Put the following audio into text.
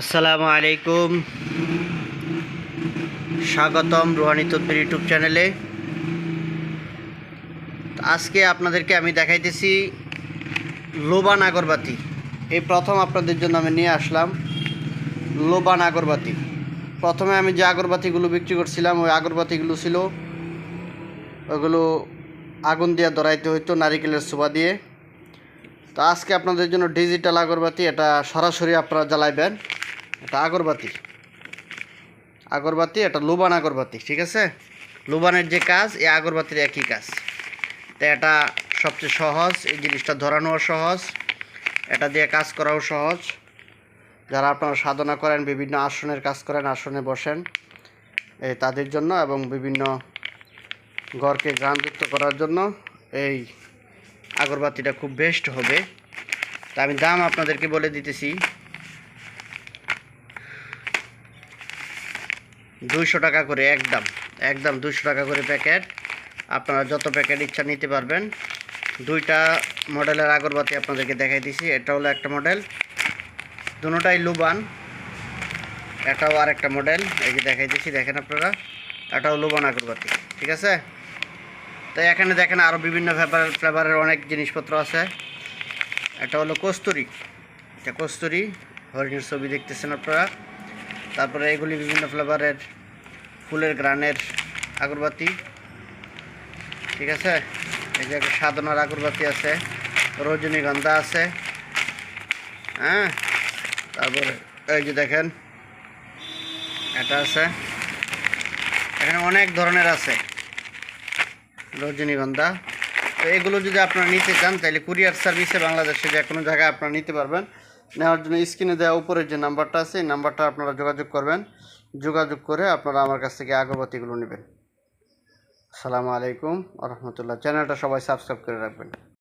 আসসালামু আলাইকুম। স্বাগতম রুহানি তদ্বির ইউটিউব চ্যানেলে। আজকে আপনাদেরকে আমি দেখাইতেছি লোবান আগরবাতি। এই প্রথম আপনাদের জন্য আমি নিয়ে আসলাম লোবান আগরবাতি। প্রথমে আমি যে আগরবাতিগুলো বিক্রি করছিলাম, ওই আগরবাতিগুলো ছিল, ওগুলো আগুন দিয়ে ধরাইতে হইতো নারিকেলের সোবা দিয়ে। তো আজকে আপনাদের জন্য ডিজিটাল আগরবাতি, এটা সরাসরি আপনারা জ্বালাইবেন। এটা আগরবাতি। আগরবাতি, এটা লুবান আগরবাতি, ঠিক আছে? লুবানের যে কাজ, এই আগরবাতির একই কাজ। তো এটা সবচেয়ে সহজ, এই জিনিসটা ধরানোও সহজ, এটা দিয়ে কাজ করাও সহজ। যারা আপনারা সাধনা করেন, বিভিন্ন আসনের কাজ করেন, আসনে বসেন, এই তাদের জন্য এবং বিভিন্ন ঘরকে গ্রামযুক্ত করার জন্য এই আগরবাতিটা খুব বেস্ট হবে। তা আমি দাম আপনাদেরকে বলে দিতেছি। দুইশো টাকা করে একদম একদম দুইশো টাকা করে প্যাকেট। আপনারা যত প্যাকেট ইচ্ছা নিতে পারবেন, দুইটা মডেলের আগরবাতি আপনাদেরকে দেখাই দিছি। এটা হলো একটা মডেল দুটোটাই লুবান, এটাও আর একটা মডেল, এই যে দেখাই দিছি, দেখেন আপনারা, এটাও লুবান আগরবাতি, ঠিক আছে? তো এখানে দেখেন আরও বিভিন্ন ফ্লেভারের ফ্লেভারের অনেক জিনিসপত্র আছে। এটা হলো কস্তুরি, এটা কস্তুরি, হরিণের ছবি দেখতেছেন আপনারা। তারপরে এগুলি বিভিন্ন ফ্লেভারের ফুলের গ্রানের আগরবাতি। ঠিক আছে? এই যে সাধনার আগরবাতি আছে রজনীগন্ধা আছে। হ্যাঁ? তারপরে এই যে দেখেন, এটা আছে। এখানে অনেক ধরনের আছে রজনীগন্ধা তো এগুলো যদি আপনারা নিতে চান, তাহলে কুরিয়ার সার্ভিসে বাংলাদেশে যে কোনো জায়গায় আপনারা নিতে পারবেন। নেওয়ার জন্য স্ক্রিনে দেওয়া উপরে যে নাম্বারটা আছে, এই নাম্বারটা আপনারা যোগাযোগ করবেন। যোগাযোগ করে আপনারা আমার কাছ থেকে আগরবাতিগুলো নেবেন। আসসালামু আলাইকুম আরহামতুল্লাহ রহমতুল্লাহ। চ্যানেলটা সবাই সাবস্ক্রাইব করে রাখবেন।